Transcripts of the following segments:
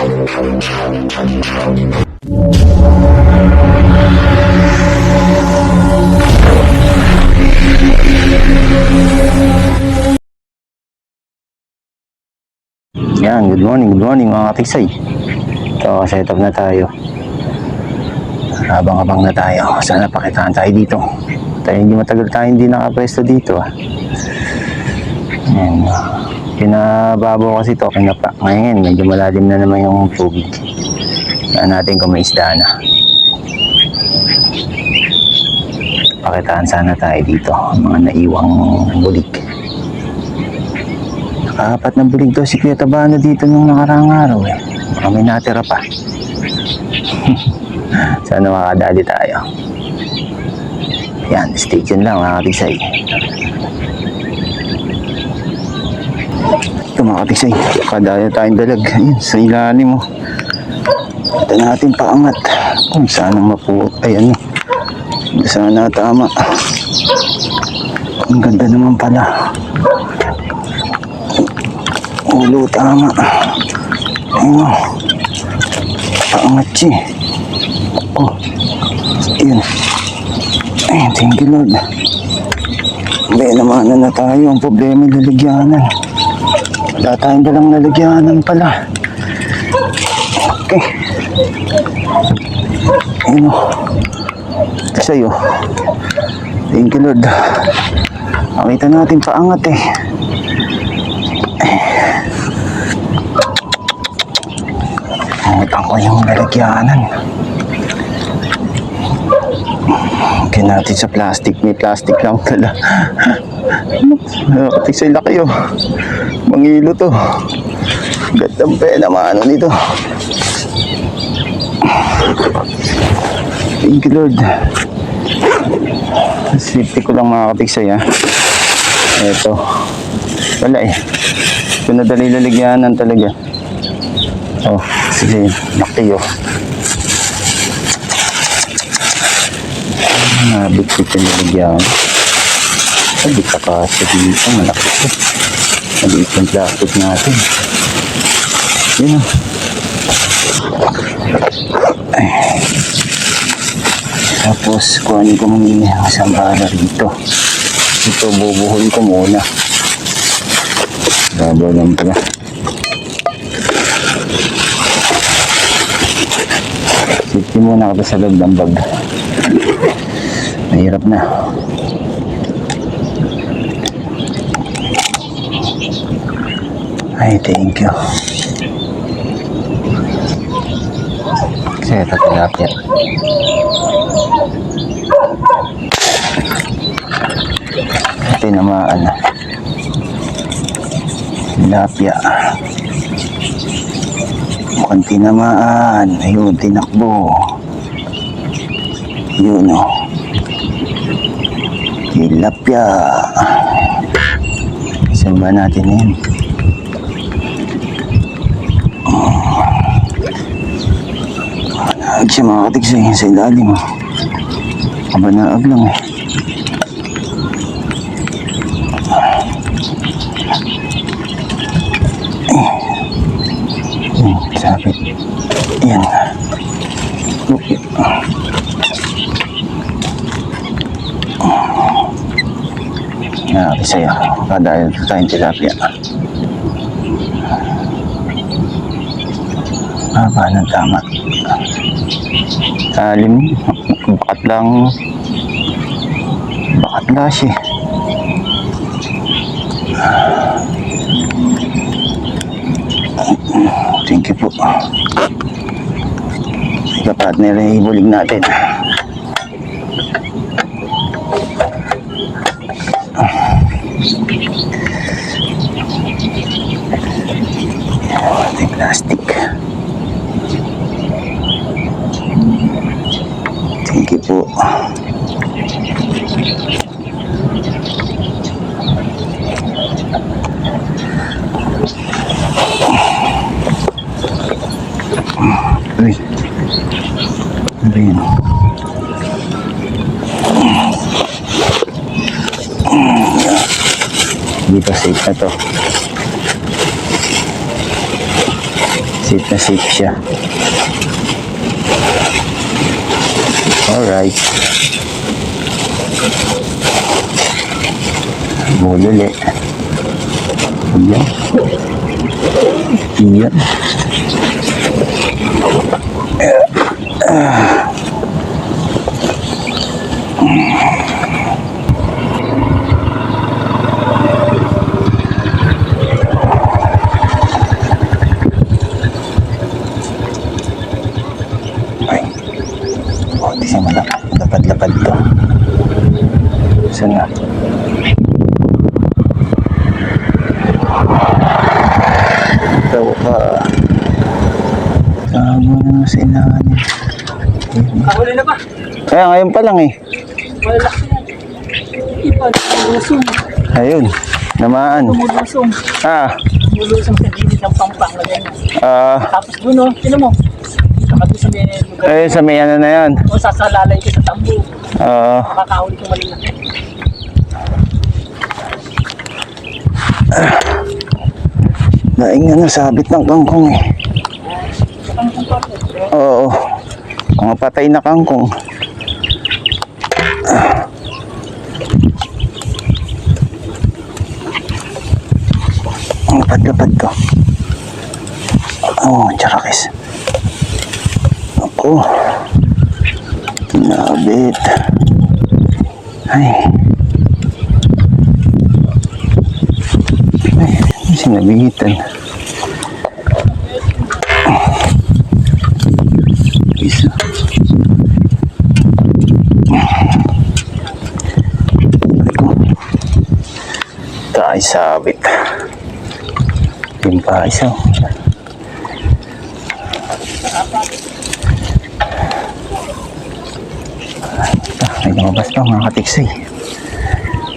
Yan, good morning, good morning mga katiksay. Ito, set up na tayo. Habang-habang na tayo. Sana pakitaan tayo dito. Tayo hindi matagal tayo hindi nakapwesto dito. Ah. Yan. Pinababaw kasi ito, kinapa. Ngayon, medyo malalim na naman yung tubig. Saan natin kung may isda na. Pakitaan sana tayo dito. Mga naiwang bulig. Nakaapat na bulig daw si Kuya Tabano dito nung nakaraang araw eh. Baka may natira pa. Sana makadali tayo. Yan, stay tuned lang mga katisay. Mga katisay, kadaya tayong dalag. Ayun, sa ilalim mo. Ito natin paangat. Kung saan ang mapuot. Ay ano, sana tama. Ang ganda naman pala. Ulo, tama. Ayun o. Paangat siya. eh. Oh. Yun. Ay, thank you Lord. Be, naman na tayo. Ang problema yung lalagyanan. Wala tayong dalang lalagyanan pala. Okay. Ayun o. Sa'yo. Thank you Lord. Nakita natin paangat eh. Nakalimutan ko yung lalagyanan. Okay natin sa plastic. May plastic lang pala. Pati sa laki oh. Mangilo to. Gandang pena maano nito. Thank you Lord. Safety ko lang mga katiksay ha. Ito. Wala eh. Ito na dali lalagyanan talaga. Oh, sige, laki oh. Nabigsit yung lalagyan. Hindi ka kasi dito, malaki ito. Maliit yung plastic natin. Yun oh. Ay. Tapos, kuhanin ko muna yung isang bala rito. Ito, bubuhon ko muna. Babaw lang pala. Safety muna ako sa loob ng bag. Mahirap na. Ay, thank you. Kasi ito tilapia. Ito yung namaan na. Tilapia. Mukhang tinamaan. Ayun, tinakbo. Yun o. Tilapia. Saan ba natin yan? Siya mga katiksay sa ilalim. Aba naag lang eh. Hmm, sabi. Yan. Okay. Nakaki sa'yo. Kada ito tayong tilapia. Ah, paano tama? Talim. Bakat lang. Bakat lash eh. Thank you po. Ika partner, ibulig natin. Ating plastic. Thank you po. Uy. Ano yun? Dito safe na to. Safe na safe siya. Alright. Bululi. Yan. Yan. Ay. Saan na? Ito ka. Tama na sa ilalim. Huli na ba? Kaya ngayon pa lang eh. Yan. Ipan, lulusong. Ayun. Namaan. Tumulusong. Ah. Tumulusong sa gilid ng pampang na. Ah. Tapos doon, oh, tinan mo. Saka doon sa may lugar. ayun sa may ano na yan. O sasalalay ko sa tambo. Ah. Makakahuli ko malilaki. Daing ano, sabit ng kangkong eh. Oo. Mga patay na kangkong. Ang lapad-lapad to. Oh, charakis. Ako. Nabit. Ay. Ay, sinabitan. Isa. Tayo sabit. Yung pa isa. Ay, lumabas pa mga katiksi.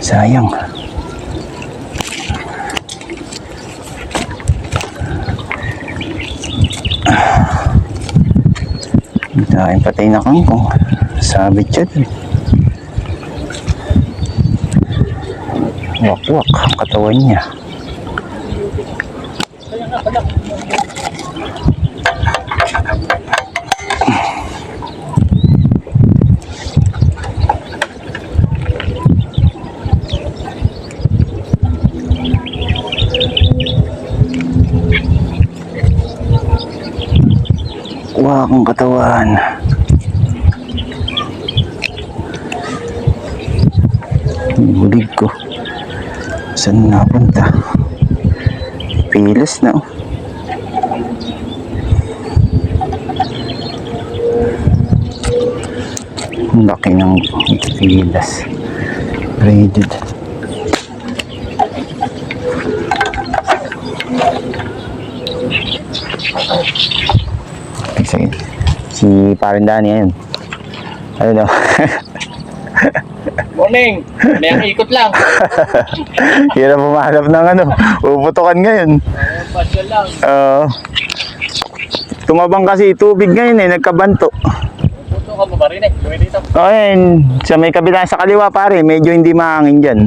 Sayang. Dahil patay na kangkong. Sabit siya dun. Wakwak katawan niya. Wak ang katawan. Bulig ko. Saan napunta? Pilas na oh. Laki ng pilas. Braided. Sige. Si Parin Dani yan. Ano daw? Morning! May ang ikot lang. Hirap pumahanap ng ano. Puputokan ngayon. Eh, Pasyal lang. Oo. tumabang kasi tubig ngayon eh. Nagkabanto. Puto ka mo ba rin eh? Gawin dito. O ayun. Sa may kabila sa kaliwa pare. Medyo hindi mahangin dyan.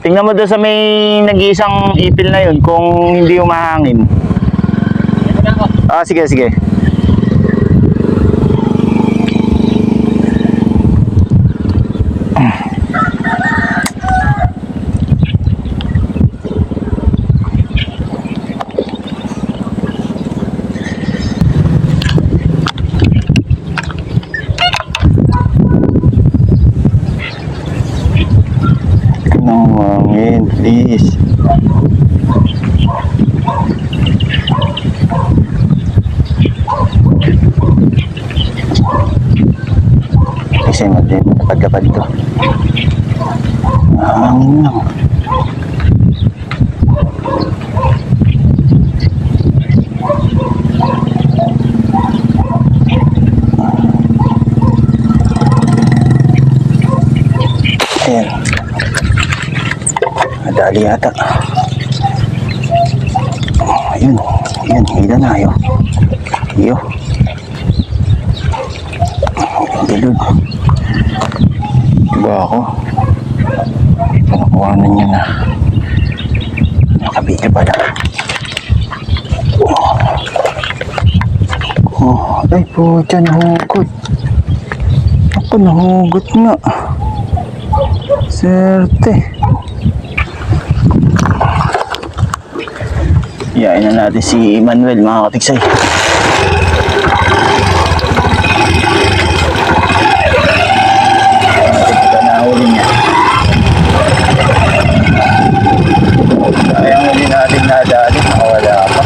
Tingnan mo doon sa may nag-iisang ipil na yun. Kung hindi umahangin. Ah, sige, sige. Please. Kasi madin, kapag-kapag to. Hangin lang. Ayan. Madali yata. Oh, ayun. Ayun, hila na ayo. Iyo. Bilog. Diba ako? Pinakuhanan niya na. Nakabili pala. Oh. Ay, pucha, nahugot. Ako, nahugot nga. Serte. Yain na natin si Manuel, mga katiksay. Ito na huli niya. Sayang huli natin nadali, nakawala pa.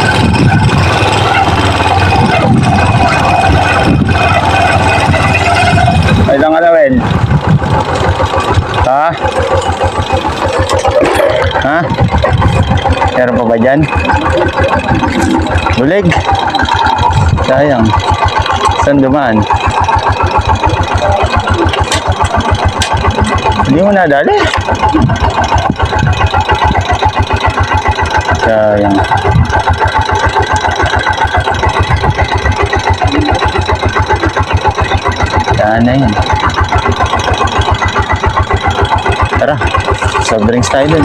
Ay lang alawin. Ha? Ha? Meron pa ba dyan? Bulig. Sayang. Saan dumaan? Hindi mo nadali. Sayang. Sana yun. Tara, soft drinks tayo dun.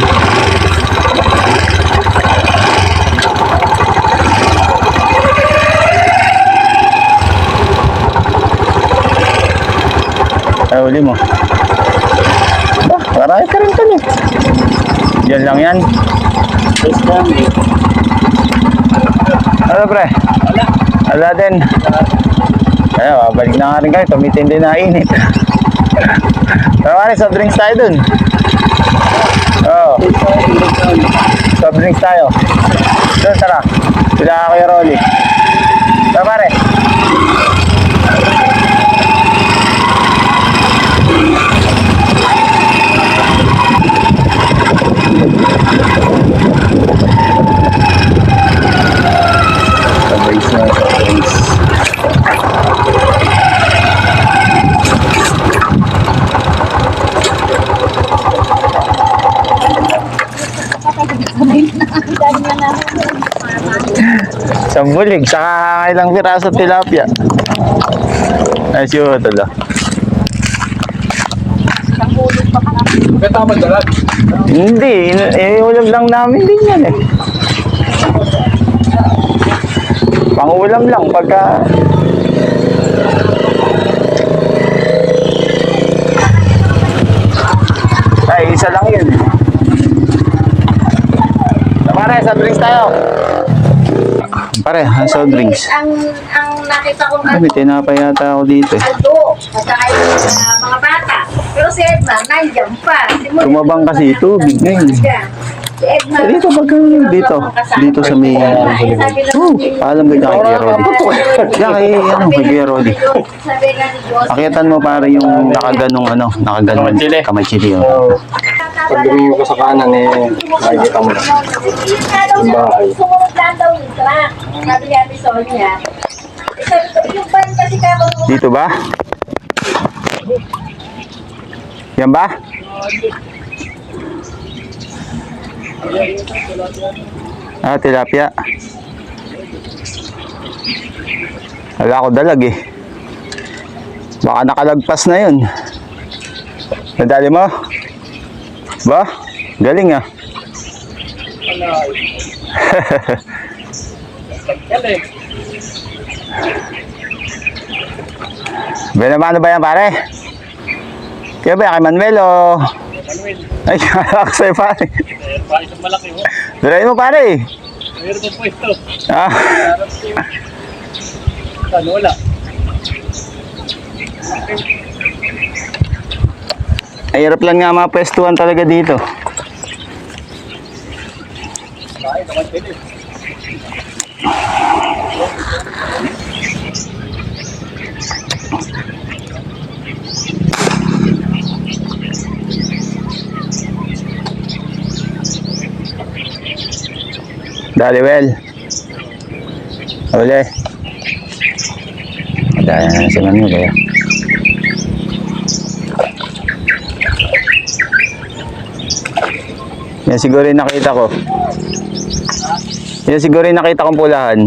Ay, uli mo. Bah, marami ka rin pala. Yan lang yan. Yes, lang eh. Ano pre? Wala. Wala din. Ay, balik na nga rin kayo. Tumitindi na init. Ano, soft drinks tayo dun. Oo, oh, soft drinks tayo. Doon, tara. Sila kayo, Rolly. Tara pare. Sambulig, saka ilang piraso tilapia. Ay, siyo tala. Kaya tama dalag. Hindi, eh, ulam lang namin din yan eh. Pangulam lang pagka... Ay, isa lang yun. Pare, soft drinks tayo. Pare, ha, soft drinks. Ang, ang nakita kong Ay, may tinapay yata ako dito eh. aldo, at saka yung uh, mga bata. Si Edna, nandiyan pa. Si Moy- Tumabang kasi tubig Edna, Eh, Dito pag dito, dito sa may... Oh, alam mo kay Kuya Rodi. Yan kay, ano, kay Rodi. Ni Pakitan mo pare yung nakaganong ano, nakaganong Kamay chili. kamay chili. Oh. pag mo ka sa kanan eh, makikita mo na. Yung bahay. Sumunod lang daw yung truck. Sabi ni Sonia. Ko, kasi kakong Dito ba? Yan ba? Ah, tilapia. Wala ko dalag eh. Baka nakalagpas na yun. Nadali mo? Ba? Galing ah. Galing. Benamano ba yan pare? Kaya ba kay Manuel o? Manuel, Ay, kala ko sa'yo pare. eh, pa isang malaki mo. Dalayin mo pare. Mayroon pang pwesto. Ah, Harap ko. Ano, wala. ay, hirap lang nga mapwestuhan talaga dito. Bakit naman pwede. Dali, well. Uli. Dali na si Manuel kaya. Yan siguro yung nakita ko. Yan siguro yung nakita kong pulahan.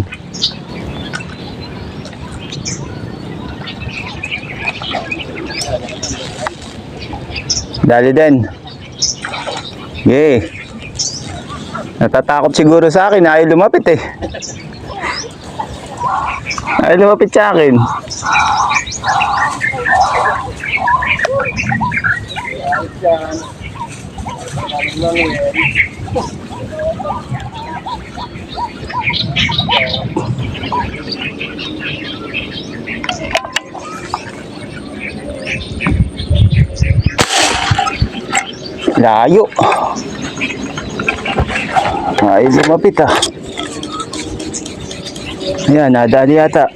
Dali din. Okay. Natatakot siguro sa akin, ayaw lumapit eh. Ay, lumapit sa akin. Yan. Layo. Ay, lumapit ah. Ayan, nadali yata.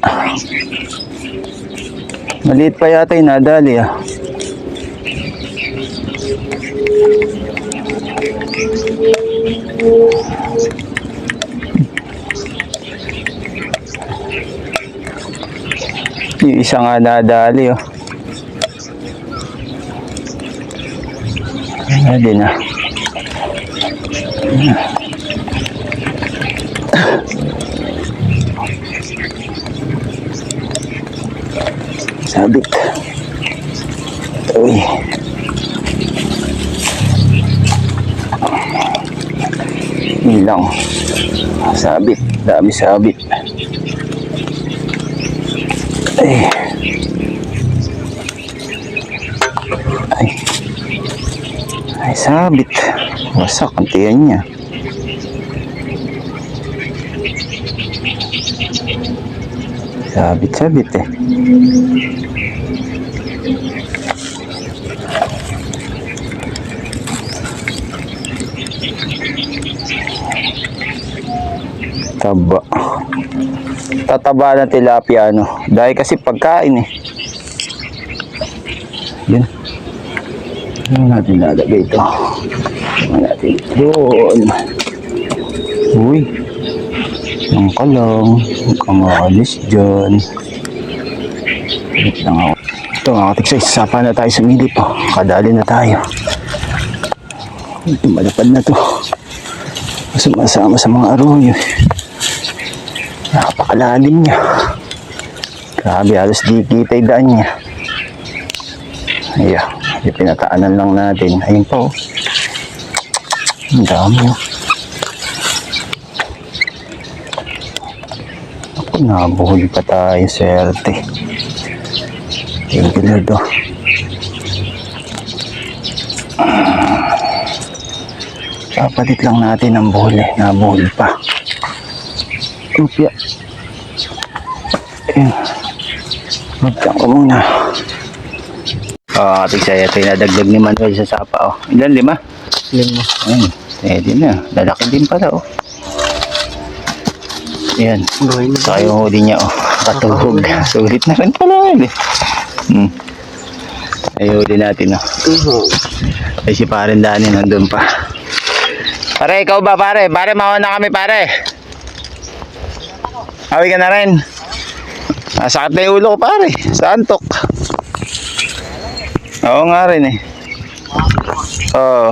Maliit pa yata yung nadali ah. Yung isa nga nadali oh. Ayan din ah. Ilang. Sabit. Dami sabit. Ay. Ay. Ay, sabit. Wasak ang tiyan niya. Sabit, sabit eh. Taba. Tataba na tilapia ano. Dahil kasi pagkain eh. Yan. Ano natin lalagay ito? Ano natin doon? Uy. Ang kalong. Ang kamalis dyan. Wait lang ako. Ito mga katiksay, sapa na tayo sumilip. Oh. Kadali na tayo. Tumalapad na to. Sumasama sa mga arroyo. Napakalalim niya. Grabe, halos di kita yung daan niya. Ayan, yung pinataanan lang natin. Ayun pa oh. Ang dami oh. Ako, nabuhuli pa tayo, swerte. Thank you, Lord oh. Papalit lang natin ang buhuli. Nabuhuli pa. Upya. Ayan. Magtang ko muna. Oh, ating saya ito yung nadagdag ni Manuel sa sapa. Oh. Ilan? Lima? Lima. Ayun. Pwede na. Lalaki din pala. Oh. Ayan. Saka yung huli niya. Oh. Katuhog. Sulit na rin pala. Eh. Hmm. Ay, huli natin. Oh. Ay, si Paren Dani nandun pa. Pare, ikaw ba pare? Pare, mauna kami pare. Awi ka na rin. Ah, sakit na yung ulo ko pare. Sa antok. Oo nga rin eh. Oo.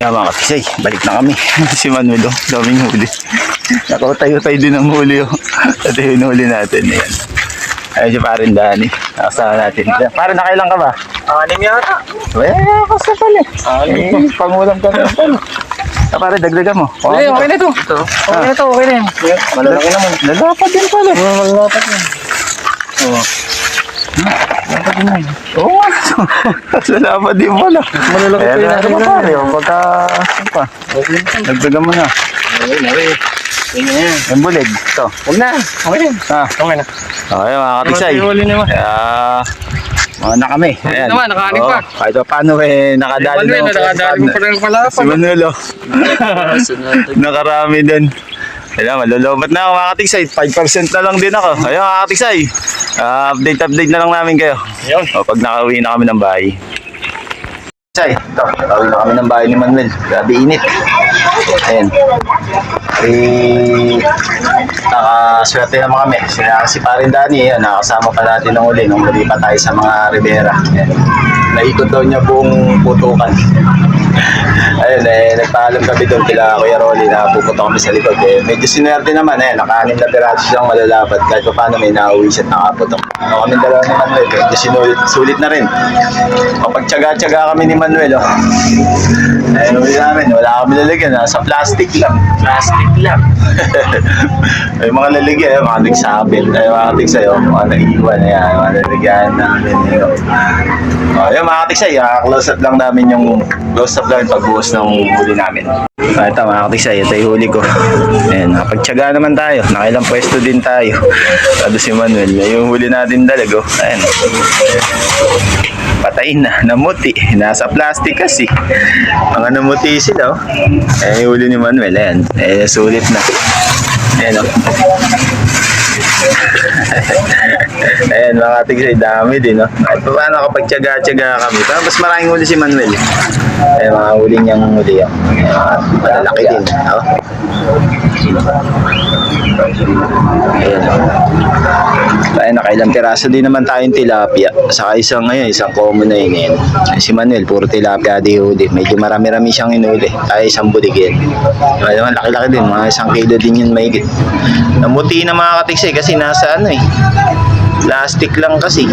Kaya mga katisay, balik na kami. si Manuel, oh, daming huli. Nakatayo-tayo din ang huli. Oh. Ito yung huli natin. Ayan. Ayun si Parin Dani. Nakasama natin. Pare, nakailang ka ba? Anim yata. Eh, kasi pala. Anim Eh, pangulam ka na pala. Ah, pare, dagdagan mo. Okay, okay na to. Okay na to, okay na yan. Malalaki naman. Lalapat din pala. Malalapat yan. Oo. Lalapat din yan. Oo nga. Lalapat din pala. Malalaki Kaya pa na yan. naman pare. O, pagka... ano pa? Okay na. Dagdagan mo na. Okay na, okay. Okay na yan. Yung bulig. Ito. Huwag na. Okay na. Ah. Okay na. Okay, mga katisay. Naman, huli naman. Kaya... Mga na kami. Ayan. naman, nakaanim pa. Oo, Kahit pa paano eh, nakadali Manuel, naman po nakadali mo pa rin pala. Si Manuel, oh. Nakarami din. Kaya malulobot na ako mga katiksay. 5% na lang din ako. Ayun mga katiksay. Ah, update update na lang namin kayo. Yun. O, pag nakauwi na kami ng bahay. Katiksay, ito. Nakauwi na kami ng bahay ni Manuel. Grabe init. Ayan. Eh, nakaswerte naman kami. Si, si Parin Dani, ayan, nakasama pa natin ng uli. Nung uli pa tayo sa mga Rivera. Ayan. Naikot daw niya buong putukan. Ayun, eh, nagpaalam kami doon kila Kuya Rolly na pupunta kami sa likod. Eh, medyo sinerte naman eh, nakanin na piraso siyang malalapad kahit pa paano may nauwi siya at nakaputok. Ano kami dalawa ni Manuel, eh, medyo sinulit, sulit na rin. Kapag-tsaga-tsaga kami ni Manuel, oh. Eh, huli namin, wala kami lalagyan, nasa plastic lang. Plastic lang. May mga lalagyan, eh, mga nagsabit, ay mga tigsay, oh, mga naiiwan, ayan, mga lalagyan namin. Yun. Oh, yun, mga tigsay, ah, close up lang namin yung close up lang yung pagbuhos ng huli namin. Ah, ito mga tigsay, ito yung huli ko. Ayan, nakapagtsaga naman tayo, nakailang pwesto din tayo. Sabi si Manuel, yung huli natin dalago, ayan. Patay na, namuti. Nasa plastic kasi. Mga namuti sila, oh. Eh, yung huli ni Manuel, ayan. Eh, sulit na. Ayan, oh. Ayan, mga tigsay, dami din, no? At paano kapag tsaga-tsaga kami? Parang mas maraming huli si Manuel. Ayan, mga huli niyang huli, oh. Ayan, malalaki din, oh. Ayan. Ayan, nakailang piraso din naman tayong tilapia. Saka isang ngayon, isang common na yun. Ayan. Si Manuel, puro tilapia di huli. Medyo marami-rami siyang inuli. Tayo isang buligin. Diba naman, laki-laki din. Mga isang kilo din yun mahigit. Namuti na mga katiksay kasi nasa ano eh. Plastic lang kasi.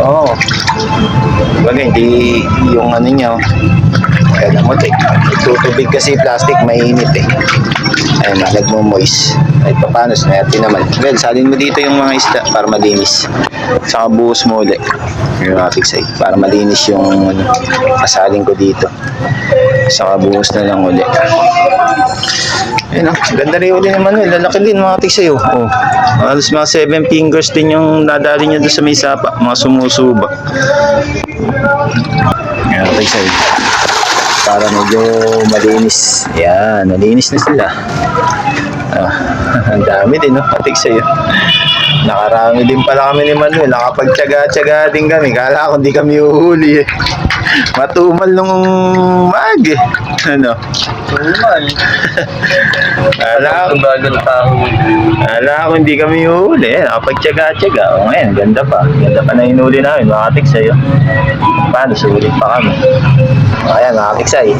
Oo. Oh. Bagay, hindi yung ano niya. oh. Kaya namuti. Tutubig kasi plastic, mainit eh. Ayun na, nagmo-moist. Ay, paano, swerte naman. Well, salin mo dito yung mga isda para malinis. Saka buhos mo ulit. Yung ating side. Para malinis yung ano, kasalin ko dito. Saka buhos na lang ulit. Ayun o, ganda rin uli ni Manuel. Lalaki din mga ating sa'yo. Oh. Halos mga 7 fingers din yung nadali niya doon sa may sapa. Mga sumusuba. Yan ating sa'yo para medyo malinis. Yan, malinis na sila. Ah, ang dami din, no? Patik sa'yo. Nakarami din pala kami ni Manuel. Nakapagtsaga-tsaga din kami. Kala ko hindi kami uhuli eh. Matumal nung mag eh. Ano? Tumal. Kala ko, bagal tao. kala ko hindi kami uhuli eh. Nakapagtsaga-tsaga. O ngayon, ganda pa. Ganda pa na hinuli namin. Makatik sa'yo. Paano? Sulit pa kami. O, Ayan, makatik sa'yo.